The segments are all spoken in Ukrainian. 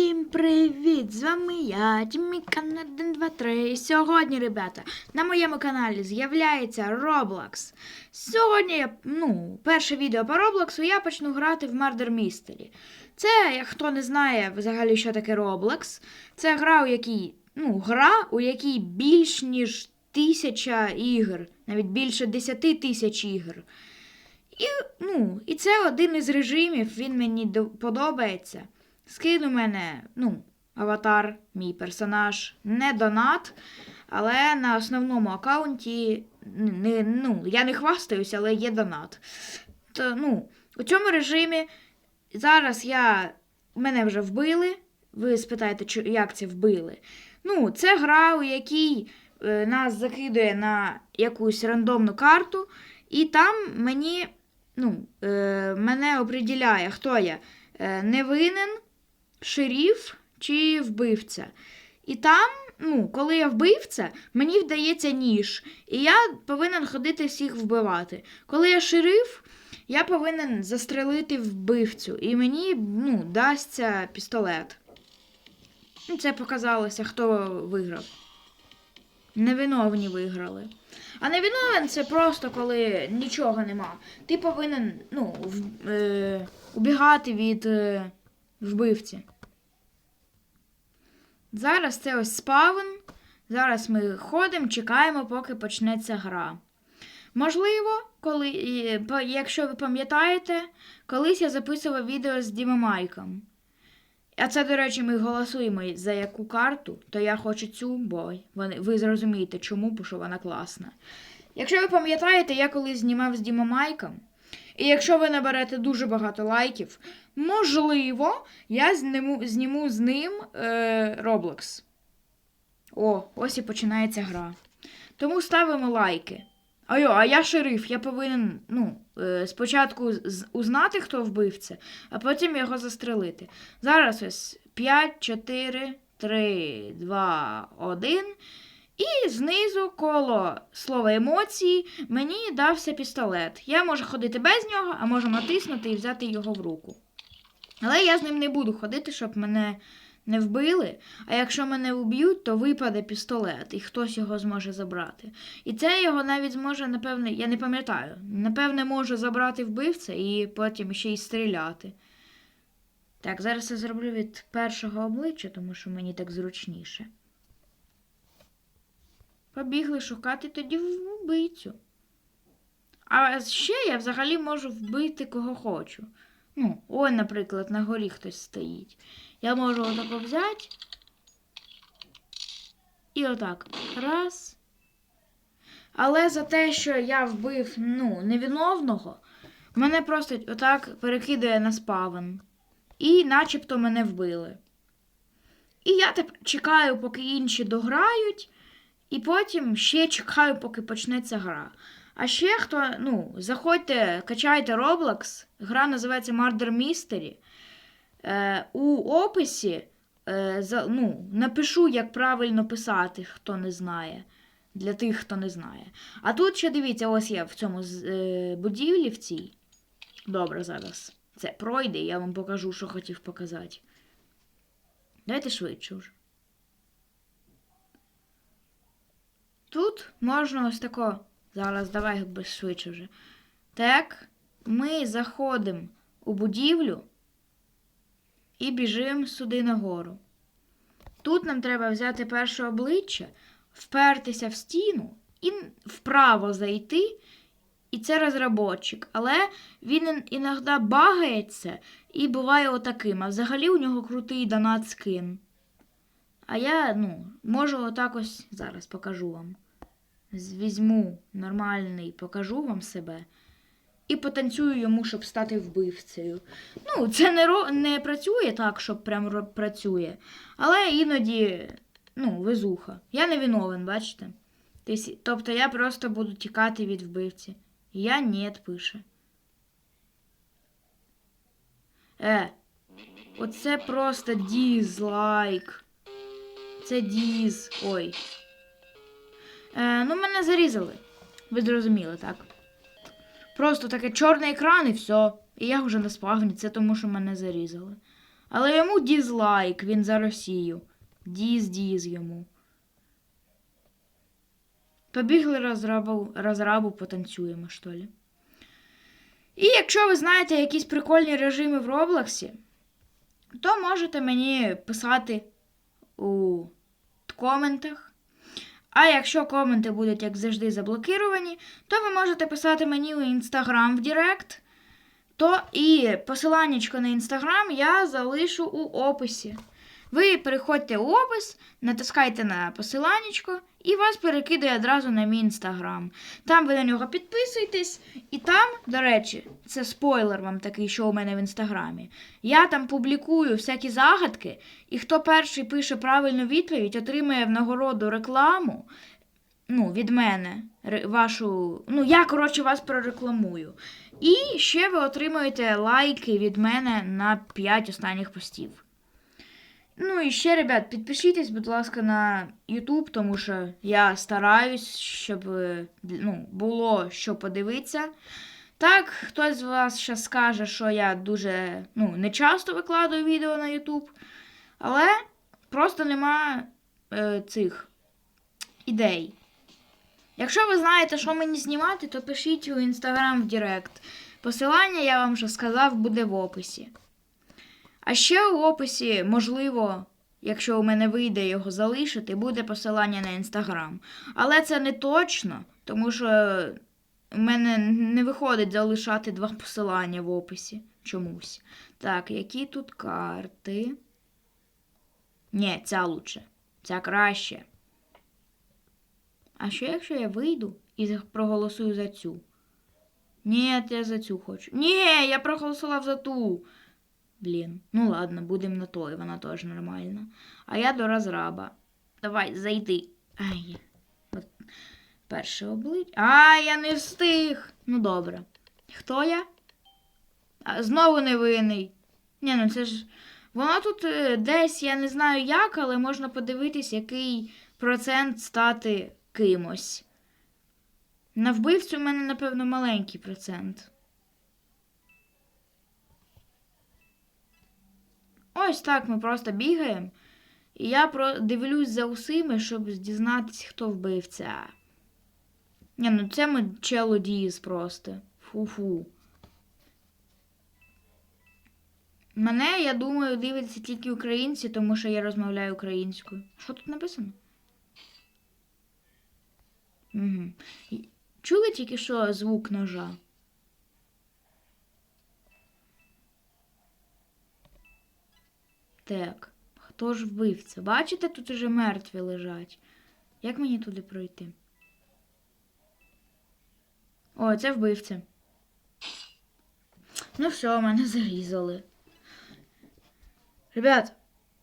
Всім привіт! З вами я, Діміка 123. І сьогодні, ребята, на моєму каналі з'являється Roblox. Сьогодні ну, перше відео по Roblox я почну грати в Murder Mystery. Це, як хто не знає взагалі, що таке Roblox, це гра, у якій, ну, гра, у якій більш ніж тисяча ігор, навіть більше 10 тисяч ігор. І, ну, і це один із режимів, він мені подобається. Скин у мене, ну, аватар, мій персонаж, не донат, але на основному аккаунті не, ну, я не хвастаюся, але є донат. То, ну, у цьому режимі зараз я. Мене вже вбили. Ви спитаєте, як це вбили? Ну, це гра, у якій е, нас закидує на якусь рандомну карту, і там мені, ну, е, мене оприділяє, хто я. Е, невинен, шеріф чи вбивця. І там, ну, коли я вбивця, мені вдається ніж, і я повинен ходити всіх вбивати. Коли я шериф, я повинен застрелити вбивцю, і мені ну, дасться пістолет. Ну, Це показалося, хто виграв. Невиновні виграли. А невиновен це просто коли нічого нема. Ти повинен ну, в, е, убігати від е, вбивці. Зараз це ось спавн. Зараз ми ходимо, чекаємо, поки почнеться гра. Можливо, коли, якщо ви пам'ятаєте, колись я записував відео з Дімомайком. А це, до речі, ми голосуємо за яку карту, то я хочу цю, бо ви зрозумієте, чому, бо що вона класна. Якщо ви пам'ятаєте, я колись знімав з Дімомайком, і якщо ви наберете дуже багато лайків, можливо, я зніму, зніму з ним е. О, ось і починається гра. Тому ставимо лайки. Айо, а я шериф, я повинен ну, е, спочатку узнати, хто вбивця, а потім його застрелити. Зараз ось 5, 4, 3, 2, 1. І знизу коло слова емоції мені дався пістолет. Я можу ходити без нього, а можу натиснути і взяти його в руку. Але я з ним не буду ходити, щоб мене не вбили. А якщо мене вб'ють, то випаде пістолет, і хтось його зможе забрати. І це його навіть зможе, напевне, я не пам'ятаю, напевне, може забрати вбивця і потім ще й стріляти. Так, зараз я зроблю від першого обличчя, тому що мені так зручніше. Побігли шукати тоді вбивцю. А ще я взагалі можу вбити кого хочу. Ну, ой, наприклад, на горі хтось стоїть. Я можу отако взяти. І отак. Раз. Але за те, що я вбив ну, невиновного, мене просто отак перекидає на спавн. І начебто мене вбили. І я тепер чекаю, поки інші дограють, і потім ще чекаю, поки почнеться гра. А ще хто, ну, заходьте, качайте Roblox, гра називається Murder Mystery. Е, у описі е, за, ну, напишу, як правильно писати, хто не знає. Для тих, хто не знає. А тут ще дивіться, ось я в цьому е, будівлі в цій. Добре, зараз. Це пройде, я вам покажу, що хотів показати. Давайте швидше вже. Тут можна ось тако. Зараз давай швидше вже. Так, ми заходимо у будівлю і біжимо сюди нагору. Тут нам треба взяти перше обличчя, впертися в стіну і вправо зайти. І це розробочик. Але він іноді багається і буває отаким. А взагалі у нього крутий донат скин. А я, ну, можу отак ось зараз покажу вам. Візьму нормальний, покажу вам себе. І потанцюю йому, щоб стати вбивцею. Ну, це не, не працює так, щоб прям працює. Але іноді, ну, везуха. Я не виновен, бачите? Тобто я просто буду тікати від вбивці. Я нет пише. Е, оце просто дізлайк. Це діз. Ой. Е, ну, мене зарізали. Ви зрозуміли, так? Просто таке чорний екран і все. І я вже на спавні, це тому, що мене зарізали. Але йому дізлайк, він за Росію. Діз-діз йому. Побігли розрабу, розрабу потанцюємо, що ли. І якщо ви знаєте якісь прикольні режими в Роблоксі, то можете мені писати у коментах. А якщо коменти будуть, як завжди, заблокіровані, то ви можете писати мені у інстаграм в Директ. То і посиланнячко на інстаграм я залишу у описі. Ви переходьте у опис, натискайте на посиланнячко і вас перекидає одразу на мій інстаграм. Там ви на нього підписуєтесь, і там, до речі, це спойлер вам такий, що у мене в інстаграмі. Я там публікую всякі загадки, і хто перший пише правильну відповідь, отримає в нагороду рекламу. Ну, від мене, вашу. Ну, я, коротше, вас прорекламую. І ще ви отримуєте лайки від мене на 5 останніх постів. Ну і ще, ребят, підпишіться, будь ласка, на YouTube, тому що я стараюсь, щоб ну, було що подивитися. Так, хтось з вас ще скаже, що я дуже ну, не часто викладаю відео на YouTube, але просто нема е, цих ідей. Якщо ви знаєте, що мені знімати, то пишіть у інстаграм в Директ. Посилання, я вам вже сказав, буде в описі. А ще у описі, можливо, якщо у мене вийде його залишити, буде посилання на інстаграм. Але це не точно, тому що у мене не виходить залишати два посилання в описі чомусь. Так, які тут карти? Ні, ця лучше. Ця краще. А що якщо я вийду і проголосую за цю? Ні, я за цю хочу. Ні, я проголосував за ту. Блін, ну ладно, будемо на той, вона теж нормальна. А я до розраба. Давай, зайди. Ай. От перше обличчя. А, я не встиг. Ну добре. Хто я? А, знову невинний. Ні, ну це ж. Воно тут е, десь, я не знаю як, але можна подивитись, який процент стати кимось. На вбивцю в мене, напевно, маленький процент. Ось так ми просто бігаємо. І я дивлюсь за усіми, щоб дізнатися, хто вбивця. Ні, ну це ми чело просто. Фу-фу. Мене, я думаю, дивляться тільки українці, тому що я розмовляю українською. Що тут написано? Угу. Чули тільки що звук ножа? Так, хто ж вбивця? Бачите, тут уже мертві лежать. Як мені туди пройти? О, це вбивця. Ну все, мене зарізали. Ребят,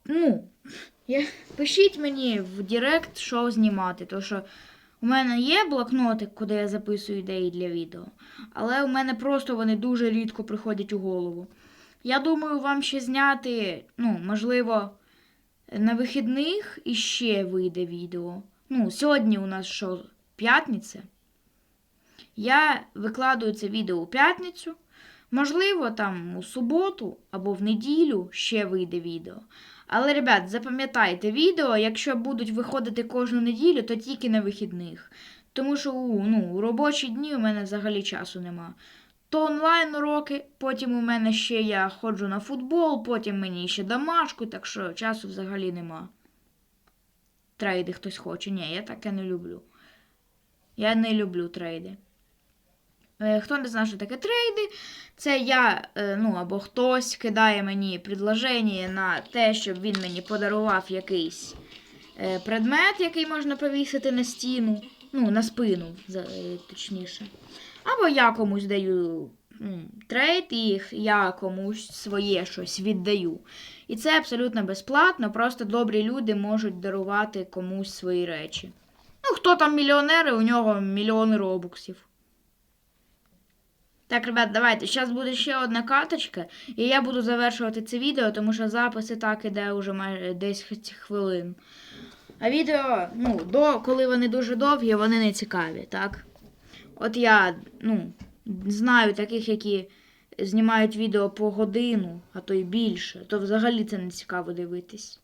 ну, я... пишіть мені в Директ, що знімати, тому що у мене є блокнотик, куди я записую ідеї для відео, але у мене просто вони дуже рідко приходять у голову. Я думаю, вам ще зняти, ну, можливо, на вихідних іще вийде відео. Ну, сьогодні у нас що, п'ятниця. Я викладаю це відео у п'ятницю. Можливо, там у суботу або в неділю ще вийде відео. Але, ребят, запам'ятайте, відео, якщо будуть виходити кожну неділю, то тільки на вихідних. Тому що ну, у робочі дні у мене взагалі часу нема. То онлайн уроки, потім у мене ще я ходжу на футбол, потім мені ще домашку, так що часу взагалі нема. Трейди хтось хоче. Ні, я таке не люблю. Я не люблю трейди. Е, Хто не знає, що таке трейди, це я, е, ну або хтось кидає мені предложення на те, щоб він мені подарував якийсь е, предмет, який можна повісити на стіну, ну, на спину, точніше. Або я комусь даю трейд, і я комусь своє щось віддаю. І це абсолютно безплатно, просто добрі люди можуть дарувати комусь свої речі. Ну, хто там мільйонери, у нього мільйони робуксів. Так, ребят, давайте. Зараз буде ще одна каточка, і я буду завершувати це відео, тому що запис і так іде вже майже 10 хвилин. А відео, ну, до, коли вони дуже довгі, вони не цікаві, так? От я, ну, знаю таких, які знімають відео по годину, а то й більше, то взагалі це не цікаво дивитись.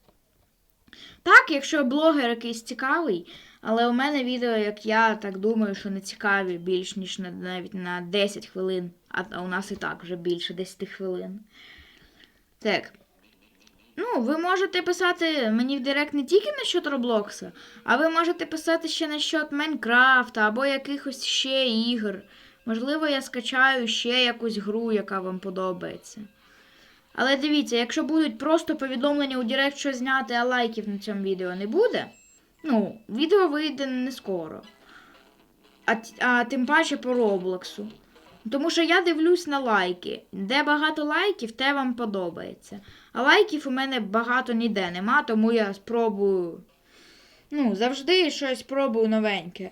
Так, якщо блогер якийсь цікавий, але у мене відео, як я так думаю, що не цікаві більш ніж на, навіть на 10 хвилин, а, у нас і так вже більше 10 хвилин. Так. Ну, ви можете писати мені в Директ не тільки насчет Роблокса, а ви можете писати ще насчет Майнкрафта або якихось ще ігор. Можливо, я скачаю ще якусь гру, яка вам подобається. Але дивіться, якщо будуть просто повідомлення у Директ, що зняти, а лайків на цьому відео не буде, ну, відео вийде не скоро. А, а тим паче по Роблоксу. Тому що я дивлюсь на лайки. Де багато лайків, те вам подобається. А лайків у мене багато ніде нема, тому я спробую. Ну, завжди щось пробую новеньке.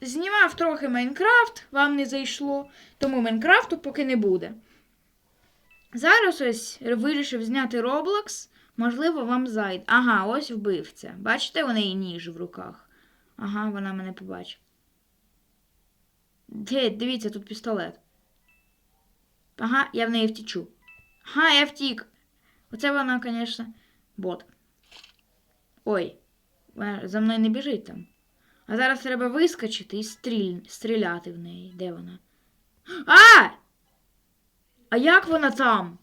Знімав трохи Майнкрафт, вам не зайшло, тому Майнкрафту поки не буде. Зараз ось вирішив зняти Roblox. Можливо, вам зайде. Ага, ось вбивця. Бачите, у неї ніж в руках. Ага, вона мене побачила. Де, дивіться, тут пістолет. Ага, я в неї втічу. Ага, я втік. Оце вона, звісно, бот. Ой, за мною не біжить там. А зараз треба вискочити і стріль... стріляти в неї. Де вона? А! А як вона там?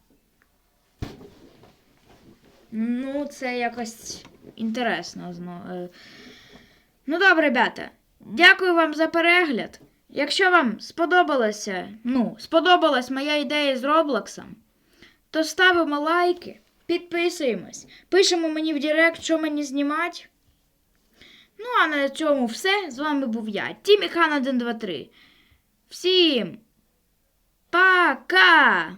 Ну, це якось інтересно. е. Ну, добре, ребята. Дякую вам за перегляд. Якщо вам сподобалося, ну, сподобалась моя ідея з Роблоксом, то ставимо лайки, підписуємось, пишемо мені в Директ, що мені знімати. Ну, а на цьому все. З вами був я, Тіміхан 123. Всім пока!